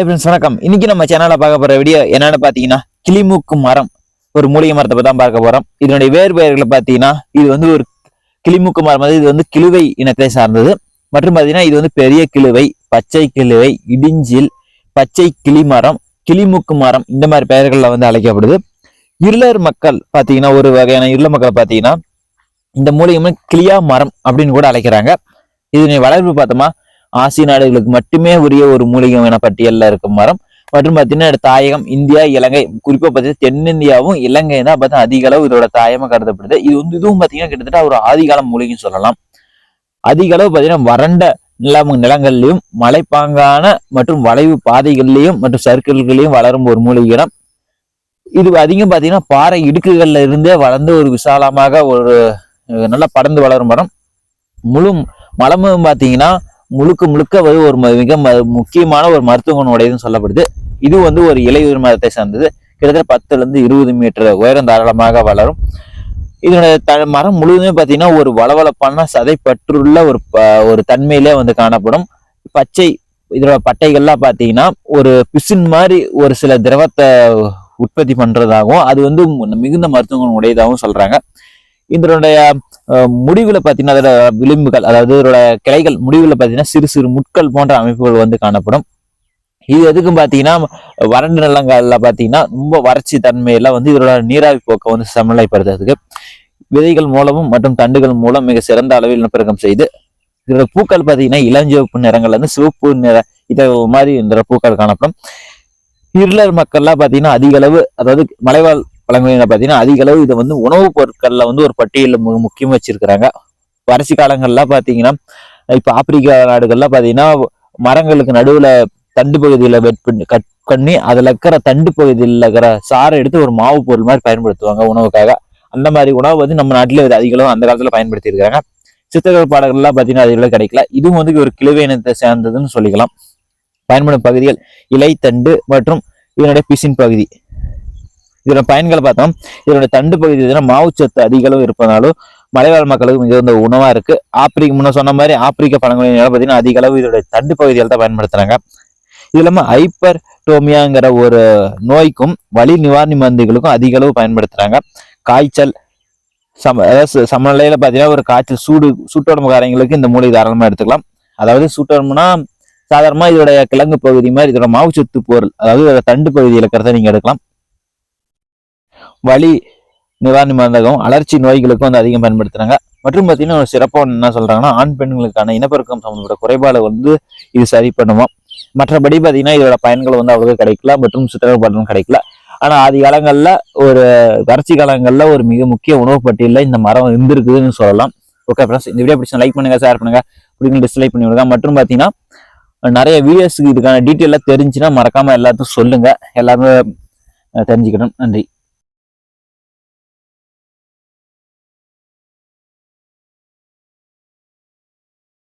Hi friends வணக்கம். இன்னைக்கு நம்ம சேனலில் பார்க்க போகிற வீடியோ என்னன்னு பார்த்தீங்கன்னா கிளிமூக்கு மரம். ஒரு மூலிகை மரத்தை தான் பார்க்க போகிறோம் இதனுடைய வேறு பெயர்களை பார்த்தீங்கன்னா இது வந்து ஒரு கிளிமூக்கு மரம். வந்து இது வந்து கிழுவை இனத்தை சார்ந்தது. மற்றும் பாத்தீங்கன்னா இது வந்து பெரிய கிழுவை பச்சை கிழுவை இடிஞ்சில் பச்சை கிளி மரம் கிளிமூக்கு மரம் இந்த மாதிரி பெயர்களில் வந்து அழைக்கப்படுது. இருளர் மக்கள் பார்த்தீங்கன்னா ஒரு வகையான இருள மக்கள் பார்த்தீங்கன்னா இந்த மூலிகை கிளியா மரம் அப்படின்னு கூட அழைக்கிறாங்க. இதனுடைய வளர்ப்பு பார்த்தோமா ஆசிய நாடுகளுக்கு மட்டுமே உரிய ஒரு மூலிகை என பட்டியலில் இருக்கும் மரம். மற்றும் பார்த்தீங்கன்னா தாயகம் இந்தியா இலங்கை குறிப்பாக பார்த்தீங்கன்னா தென்னிந்தியாவும் இலங்கை தான் பார்த்தா அதிக அளவு இதோட தாயமாக கருதப்படுது. இது வந்து இதுவும் பார்த்தீங்கன்னா கிட்டத்தட்ட ஒரு ஆதிகாலம் மூலிகைன்னு சொல்லலாம். அதிக அளவு பார்த்தீங்கன்னா வறண்ட நிலம் நிலங்கள்லையும் மலைப்பாங்கான மற்றும் வளைவு பாதைகள்லையும் மற்றும் சர்க்கிள்களையும் வளரும் ஒரு மூலிகை இடம். இது அதிகம் பார்த்தீங்கன்னா பாறை இடுக்குகள்ல இருந்தே வளர்ந்து ஒரு விசாலமாக ஒரு நல்லா படர்ந்து வளரும் மரம். முழு மலமும் பார்த்தீங்கன்னா முழுக்க முழுக்க வந்து ஒரு மிக ம- முக்கியமான ஒரு மருத்துவ உடையதுன்னு சொல்லப்படுது. இது வந்து ஒரு இலையுதிர் மரத்தை சார்ந்தது. கிட்டத்தட்ட பத்துல இருந்து இருபது மீட்டர் உயரம் தாராளமாக வளரும். இதனுடைய த மரம் முழுவதுமே பார்த்தீங்கன்னா ஒரு வளவளப்பான சதைப்பற்றுள்ள ஒரு ப- ஒரு தன்மையிலே வந்து காணப்படும். பச்சை இதோட பட்டைகள்லாம் பார்த்தீங்கன்னா ஒரு பிசின் மாதிரி ஒரு சில திரவத்தை உற்பத்தி பண்ணுறதாகவும் அது வந்து மிகுந்த மருத்துவ உடையதாகவும் சொல்கிறாங்க இதனுடைய முடிவுல பார்த்தீங்கன்னா அதோட விளிம்புகள் அதாவது இதோட கிளைகள் முடிவுல பார்த்தீங்கன்னா சிறு சிறு முட்கள் போன்ற அமைப்புகள் வந்து காணப்படும். இது எதுக்கும் பார்த்தீங்கன்னா வறண்டு நிலங்கள்ல பார்த்தீங்கன்னா ரொம்ப வறட்சி தன்மையெல்லாம் வந்து இதோட நீராவி போக்கை வந்து சமநிலைப்படுத்துறதுக்கு விதைகள் மூலமும் மற்றும் தண்டுகள் மூலம் மிக சிறந்த அளவில் இனப்பெருக்கம் செய்து இதோட பூக்கள் பார்த்தீங்கன்னா இளஞ்சிவப்பு நிறங்கள்ல இருந்து சிவப்பு நிற இதை மாதிரி இந்த பூக்கள் காணப்படும். இருளர் மக்கள்லாம் பார்த்தீங்கன்னா அதிக அளவு அதாவது மலைவாழ் பழங்குடியினர் பார்த்தீங்கன்னா அதிக அளவு இதை வந்து உணவுப் பொருட்களில் வந்து ஒரு பட்டியலில் மு முக்கியம் வச்சிருக்கிறாங்க. வறட்சி காலங்கள்லாம் பார்த்தீங்கன்னா இப்போ ஆப்பிரிக்கா நாடுகள்லாம் பார்த்தீங்கன்னா மரங்களுக்கு நடுவில் தண்டு பகுதியில் வெட் பண்ணி கட் பண்ணி அதில் இருக்கிற தண்டு பகுதியில் இருக்கிற சாறை எடுத்து ஒரு மாவு பொருள் மாதிரி பயன்படுத்துவாங்க உணவுக்காக. அந்த மாதிரி உணவு வந்து நம்ம நாட்டில் இது அதிக அளவு அந்த காலத்தில் பயன்படுத்தி இருக்காங்க சித்தர்கள் பாடல்கள்லாம் பார்த்தீங்கன்னா அதிக கிடைக்கல. இதுவும் வந்து ஒரு கிழவை இனத்தை சேர்ந்ததுன்னு சொல்லிக்கலாம். பயன்படும் பகுதிகள் இலை தண்டு மற்றும் இதனுடைய பிசின் பகுதி. இதோட பயன்களை பார்த்தோம். இதோட தண்டு பகுதி மாவுச்சத்து அதிக அளவு இருப்பதாலும் மலைவாழ் மக்களுக்கு மிகுந்த உணவா இருக்கு. ஆப்பிரிக்க முன்ன சொன்ன மாதிரி ஆப்பிரிக்க பழங்குடியினர் பார்த்தீங்கன்னா அதிக அளவு இதோட தண்டு பகுதிகள் தான் பயன்படுத்துறாங்க. இது இல்லாமல் ஹைப்பர் டோமியாங்கிற ஒரு நோய்க்கும் வலி நிவாரணி மருந்துகளுக்கும் அதிக அளவு பயன்படுத்துறாங்க. காய்ச்சல் சம அதாவது ச- பார்த்தீங்கன்னா ஒரு காய்ச்சல் சூடு சூட்டோடம்புக்காரங்களுக்கு இந்த மூலிகை தாராளமாக எடுத்துக்கலாம். அதாவது சூட்டோடம்புனா சாதாரணமாக இதோட கிழங்கு பகுதி மாதிரி இதோட மாவுச்சத்து பொருள் அதாவது இதோட தண்டு பகுதியில் இருக்கிறத நீங்கள் எடுக்கலாம். வலி நிவாரண மருந்தகம் அலர்ச்சி நோய்களுக்கும் வந்து அதிகம் பயன்படுத்துகிறாங்க மற்றும் பார்த்தீங்கன்னா ஒரு சிறப்பாக என்ன சொல்கிறாங்கன்னா ஆண் பெண்களுக்கான இனப்பெருக்கம் சம்மந்தப்பட்ட குறைபாடு வந்து இது சரி பண்ணுவோம் மற்றபடி பார்த்தீங்கன்னா இதோட பயன்கள் வந்து அவ்வளோ கிடைக்கல மற்றும் சித்திரப்படம் கிடைக்கல. ஆனால் ஆதி காலங்களில் ஒரு வறட்சி காலங்களில் ஒரு மிக முக்கிய உணவு பட்டியலில் இந்த மரம் இருந்திருக்குதுன்னு சொல்லலாம். ஓகே ஃப்ரெண்ட்ஸ் இந்த வீடியோ பிடிச்சா லைக் பண்ணுங்கள் ஷேர் பண்ணுங்க. பிடிக்கும் டிஸ்லைக் பண்ணி விடுங்க மற்றும் பார்த்தீங்கன்னா நிறைய வீடியோஸ்க்கு இதுக்கான டீட்டெயிலாக தெரிஞ்சுன்னா மறக்காமல் எல்லாத்தையும் சொல்லுங்கள் எல்லாருமே தெரிஞ்சுக்கணும். நன்றி.